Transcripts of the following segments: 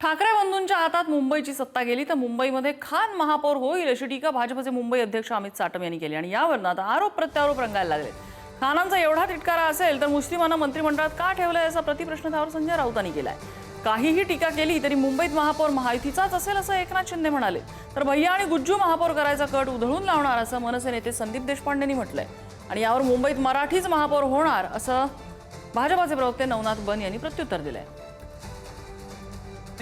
ठाकरे बंधूंच्या हातात मुंबईची सत्ता गेली तर मुंबईमध्ये खान महापौर होईल अशी टीका भाजपचे मुंबई अध्यक्ष अमित साटम यांनी केली. आणि यावरनं आता आरोप प्रत्यारोप रंगायला लागले खानांचा एवढा तिटकारा असेल तर मुस्लिमांना मंत्रिमंडळात का ठेवलंय असा प्रतिप्रश्न त्यावर संजय राऊतांनी केलाय. काहीही टीका केली तरी मुंबईत महापौर महायुतीचाच असेल असं एकनाथ शिंदे म्हणाले. तर भैया आणि गुज्जू महापौर करायचा कट उधळून लावणार असं मनसे नेते संदीप देशपांडेंनी म्हटलंय. आणि यावर मुंबईत मराठीच महापौर होणार असं भाजपाचे प्रवक्ते नवनाथ बन यांनी प्रत्युत्तर दिलंय.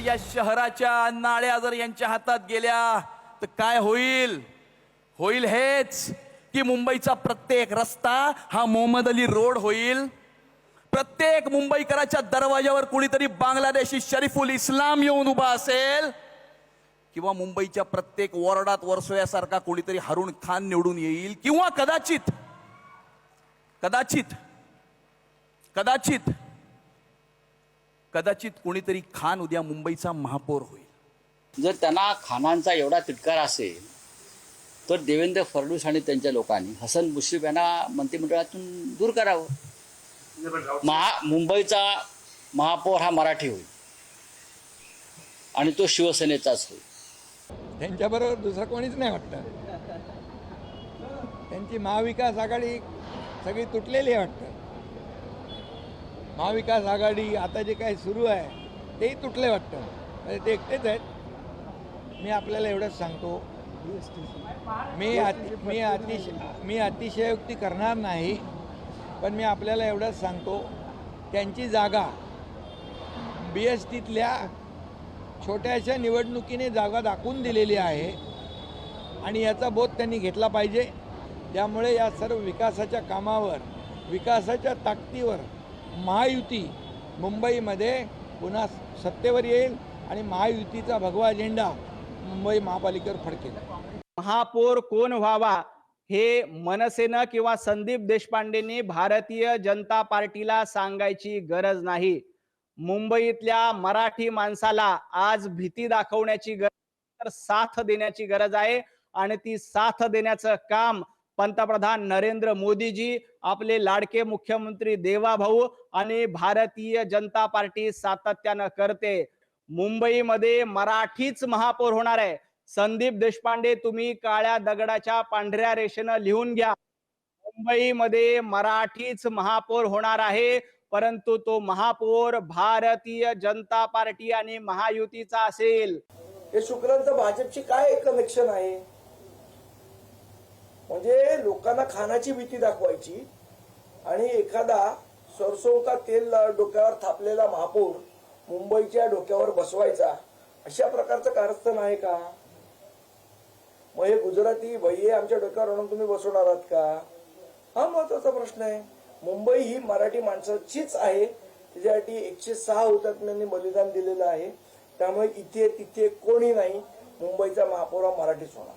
या शहराच्या नाळ्या जर यांच्या हातात गेल्या तर काय होईल? होईल हेच की मुंबईचा प्रत्येक रस्ता हा मोहम्मद अली रोड होईल. प्रत्येक मुंबईकराच्या दरवाजावर कुणीतरी बांगलादेशी शरीफुल इस्लाम येऊन उभा असेल किंवा मुंबईच्या प्रत्येक वॉर्डात वर्सोयासारखा कोणीतरी हरुण खान निवडून येईल किंवा कदाचित कदाचित कदाचित कदाचित कोणीतरी खान उद्या मुंबईचा महापौर होईल. जर त्यांना खानांचा एवढा तिटकार असेल तर देवेंद्र फडणवीस आणि त्यांच्या लोकांनी हसन मुश्रीफ यांना मंत्रिमंडळातून दूर करावं. महा मुंबईचा महापौर हा मराठी होईल. आणि तो शिवसेनेचाच होईल. त्यांच्याबरोबर दुसरं कोणीच नाही वाटतं. त्यांची महाविकास आघाडी सगळी तुटलेली आहे वाटतं. महाविकास आघाडी आता जे काही सुरू आहे तेही तुटले वाटतं. म्हणजे ते एकटेच आहेत. मी आपल्याला एवढंच सांगतो. मी अति मी अतिश मी अतिशयोक्ती करणार नाही पण मी आपल्याला एवढंच सांगतो. त्यांची जागा बी एस टीतल्या छोट्याशा निवडणुकीने जागा दाखवून दिलेली आहे आणि याचा बोध त्यांनी घेतला पाहिजे. त्यामुळे या सर्व विकासाच्या कामावर विकासाच्या ताकदीवर महायुती मुंबईमध्ये पुन्हा सत्तेवर येईल आणि महायुतीचा भगवा झेंडा मुंबई महापालिकेवर फडकेल. महापौर कोण व्हावा हे मनसेनं किंवा संदीप देशपांडेंनी भारतीय जनता पार्टीला सांगायची गरज नाही. मुंबईतल्या मराठी माणसाला आज भीती दाखवण्याची गरज तर साथ देण्याची गरज आहे आणि ती साथ देण्याचं काम पंतप्रधान नरेंद्र मोदीजी आपले लाडके मुख्यमंत्री देवाभाऊ आणि भारतीय जनता पार्टी सातत्यानं करते. मुंबईमध्ये मराठीच महापौर होणार आहे. संदीप देशपांडे तुम्ही काळ्या दगडाच्या पांढऱ्या रेषेनं लिहून घ्या. मुंबईमध्ये मराठीच महापौर होणार आहे परंतु तो महापौर भारतीय जनता पार्टी आणि महायुतीचा असेल. हे शुक्रांचं भाजपची काय कनेक्शन आहे? म्हणजे लोकांना खानाची भीती दाखवायची आणि एखादा सरसों का तेल डोक्यावर थापलेला महापौर मुंबईच्या डोक्यावर बसवायचा अशा प्रकारचं कारस्थान आहे का? मग हे गुजराती भैये आमच्या डोक्यावर आणून तुम्ही बसवणार आहात का? हा महत्त्वाचा प्रश्न आहे. मुंबई ही मराठी माणसाचीच आहे. त्याच्यासाठी एकशे सहा हुतात्म्यांनी बलिदान दिलेलं आहे. त्यामुळे इथे तिथे कोणी नाही. मुंबईचा महापौर हा मराठीच होणार.